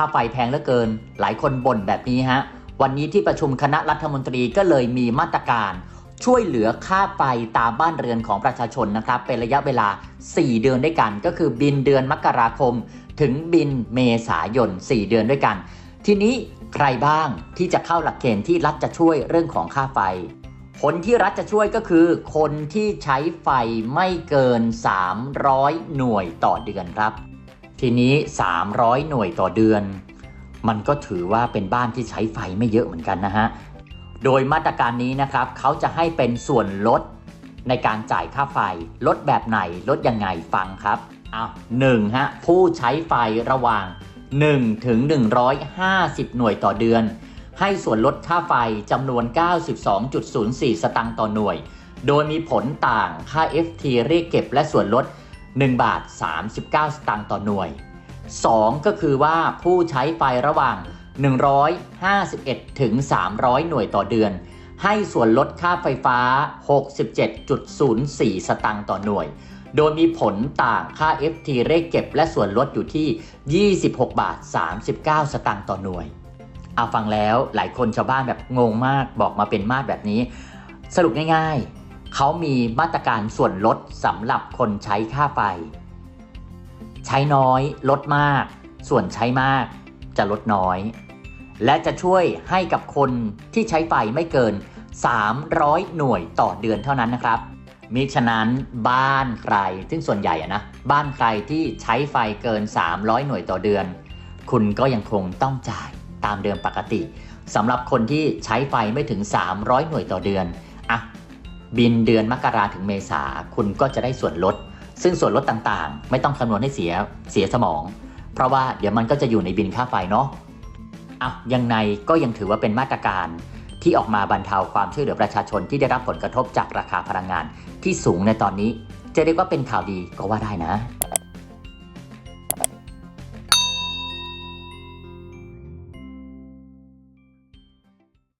ค่าไฟแพงเหลือเกิน หลายคนบ่นแบบนี้ฮะ วันนี้ที่ประชุมคณะรัฐมนตรีก็เลยมีมาตรการ ช่วยเหลือค่าไฟตามบ้านเรือนของประชาชนนะครับ เป็นระยะเวลา 4 เดือนด้วยกัน ก็คือบินเดือนมกราคม ถึงบินเมษายน 4 เดือนด้วยกัน ทีนี้ใครบ้างที่จะเข้าหลักเกณฑ์ที่รัฐจะช่วยเรื่องของค่าไฟคนที่รัฐจะช่วยก็คือ คนที่ใช้ไฟไม่เกิน 300 หน่วยต่อเดือนครับ ทีนี้ 300 หน่วยต่อเดือน มันก็ถือว่าเป็นบ้านที่ใช้ไฟไม่เยอะเหมือนกันนะฮะ โดยมาตรการนี้นะครับเขาจะให้เป็นส่วนลดในการจ่ายค่าไฟ ลดแบบไหน ลดยังไงฟังครับอ้าวหนึ่งฮะผู้ใช้ไฟระหว่าง 1 ถึง 150 หน่วยต่อเดือน ให้ส่วนลดค่าไฟจำนวน 92.04 สตังค์ต่อหน่วย โดยมีผลต่างค่า FT เรียกเก็บและส่วนลด 1 บาท 39 สตางค์ต่อหน่วย 2 ก็คือว่าผู้ใช้ไฟระหว่าง 151 ถึง 300 หน่วยต่อเดือน ให้ส่วนลดค่าไฟฟ้า 67.04 สตังค์ต่อหน่วย โดยมีผลต่างค่า FT เรียกเก็บและส่วนลดอยู่ที่ 26 บาท 39 สตังค์ต่อหน่วยเอาฟังแล้วหลายคนชาวบ้านแบบงงมากบอกมาเป็นมาตรแบบนี้ สรุปง่ายๆ เขามีมาตรการส่วนลดสำหรับคนใช้ค่าไฟ ใช้น้อยลดมาก ส่วนใช้มากจะลดน้อย และจะช่วยให้กับคนที่ใช้ไฟไม่เกิน 300 หน่วยต่อเดือนเท่านั้นนะครับมิฉะนั้นบ้านใครซึ่งส่วนใหญ่อะนะบ้านใครที่ใช้ไฟเกิน 300 หน่วยต่อเดือน คุณก็ยังคงต้องจ่ายตามเดิมปกติสำหรับคนที่ใช้ไฟไม่ถึง 300 หน่วยต่อเดือน บินเดือนมกราถึงเมษาคุณก็จะได้ส่วนลด ซึ่งส่วนลดต่างๆ ไม่ต้องคำนวณให้เสียเสียสมอง เพราะว่าเดี๋ยวมันก็จะอยู่ในบินค่าไฟเนาะอะยังไงก็ยังถือว่าเป็นมาตรการที่ออกมาบรรเทาความช่วยเหลือประชาชนที่ได้รับผลกระทบจากราคาพลังงานที่สูงในตอนนี้ จะเรียกว่าเป็นข่าวดีก็ว่าได้นะ